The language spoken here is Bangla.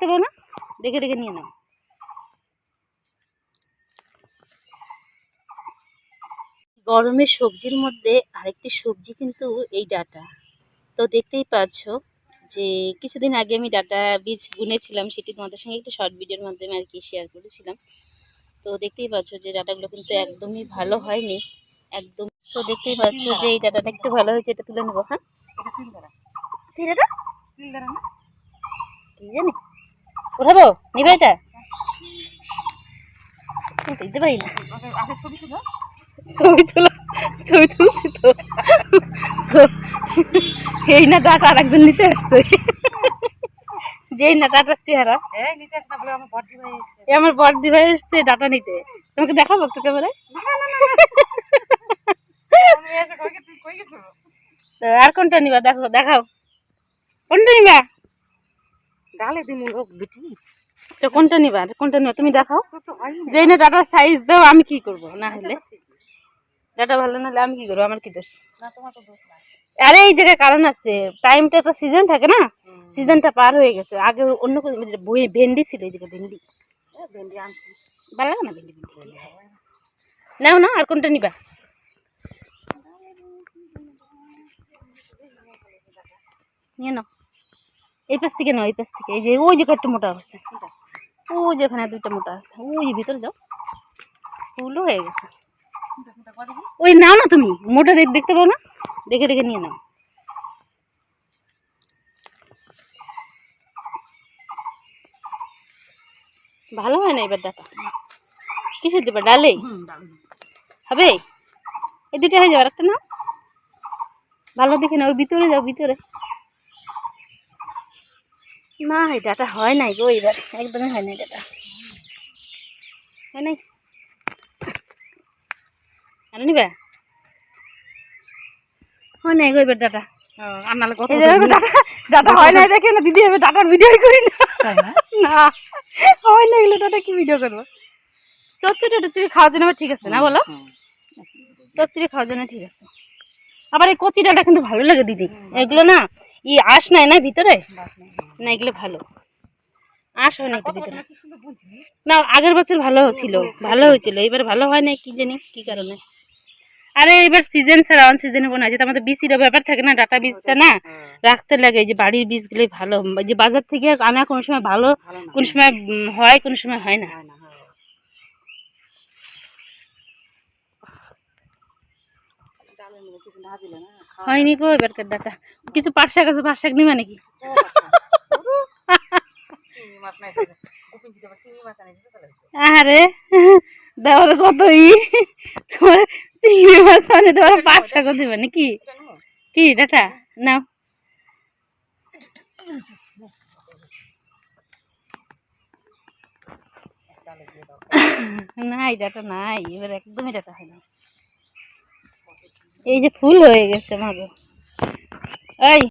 দেখতে পাও না? দেখে দেখে নিয়ে নাও। গরমের সবজির মধ্যে আরেকটি সবজি কিন্তু এই ডাটা। তো দেখতেই পাচ্ছ যে কিছুদিন আগে আমি ডাটা বীজ বুনেছিলাম সেটি তোমাদের সঙ্গে একটি শর্ট ভিডিওর মাধ্যমে আর কি শেয়ার করেছিলাম। তো দেখতেই পাচ্ছ যে ডাটাগুলো কিন্তু একদমই ভালো হয়নি একদম। তো দেখতেই পাচ্ছ যে এই ডাটাটা একটু ভালো হয়েছে এটা তুলে নেব হ্যাঁ? কি ডাটা কি জানি উঠাবো নিবে এটা? এই না আর একজন নিতে যেই না চেহারা। আমার ডাটা নিতে। তোমাকে দেখাবো একটু ক্যামেরায়? আর কোনটা নিবা? দেখো, দেখাও। কোনটা নিবা? ডালে দিন তো কোনটা নিবা? কোনটা নিবা? তুমি দেখাও। যেই না ডাটার সাইজ দাও আমি কি করব? না হলে। ডাটা ভালো না হলে আমি কি করব? আমার কি দোষ? তো আরে এই জায়গায় কারণ আছে। টাইমটা একটা সিজন থাকে না? সিজনটা পার হয়ে গেছে। আগে অন্য কোনো ভেন্ডি ছিল এই জায়গায় ভেন্ডি। ভেন্ডি আনছি। ভালো লাগে না ভেন্ডি ভেন্ডি নাও না আর কোনটা নিবা? নিয়ে নাও। এই পাশ থেকে নাও এই পাশ থেকে। এই যে ওই যে একটা মোটা আছে ওই যে এখানে দুইটা মোটা আছে। ওই যে ভিতরে যাও। ফুলও হয়ে গেছে। ওই নাও না তুমি মোটা দেখ- দেখতে পাও না? দেখে দেখে নিয়ে নাও। ভালো হয় না এবার ডাটা? কিসের দেবা ডালে? হবে? এই দুটো হয়ে যাবে একটা না ভালো দেখে না ওই ভিতরে যাও ভিতরে। না হয় নাই গো এবার একদমই হয় নাই ডাটা হয় নাই? আর নিবা হয় নাই গো এবার ডাটা আনালে কত ডাটা ডাটা হয় নাই দেখে না দিদি এবার ডাটার ভিডিও করি না না? না। হয় না এগুলো ডাটা কি ভিডিও করব চচ্চড়ি টচ্চড়ি খাওয়ার জন্য আবার ঠিক আছে না বলো? চচ্চড়ি খাওয়ার জন্য ঠিক আছে। আবার এই কচি ডালটা কিন্তু ভালো লাগে দিদি। এগুলো না ই আঁশ নাই না ভিতরে না এগুলো ভালো। আঁশ হয় না না আগের বছর ভালো ছিল ভালো হয়েছিল। এবার ভালো হয় না কি জানি কি কারণে। আরে এবার সিজন ছাড়া অন সিজনে বোনা যেটা আমাদের বীজের ব্যাপার থাকে না ডাটা বীজটা না রাখতে লাগে যে বাড়ির বীজগুলোই ভালো। যে বাজার থেকে আনা কোনো সময় ভালো কোন সময় হয় কোন সময় হয় না হয় না হয় ডালের মধ্যে কিছু না দিলে না হয়নি গো এবারকার ডাটা কিছু পাট শাক আছে পাট শাক নিবা নাকি? আরে দেওয়ার তোমার চিংড়ি মাছ কি ডাটা নাও। নাই ডাটা নাই, এবার একদমই ডাটা হয় না এই যে ফুল হয়ে গেছে মাগো এই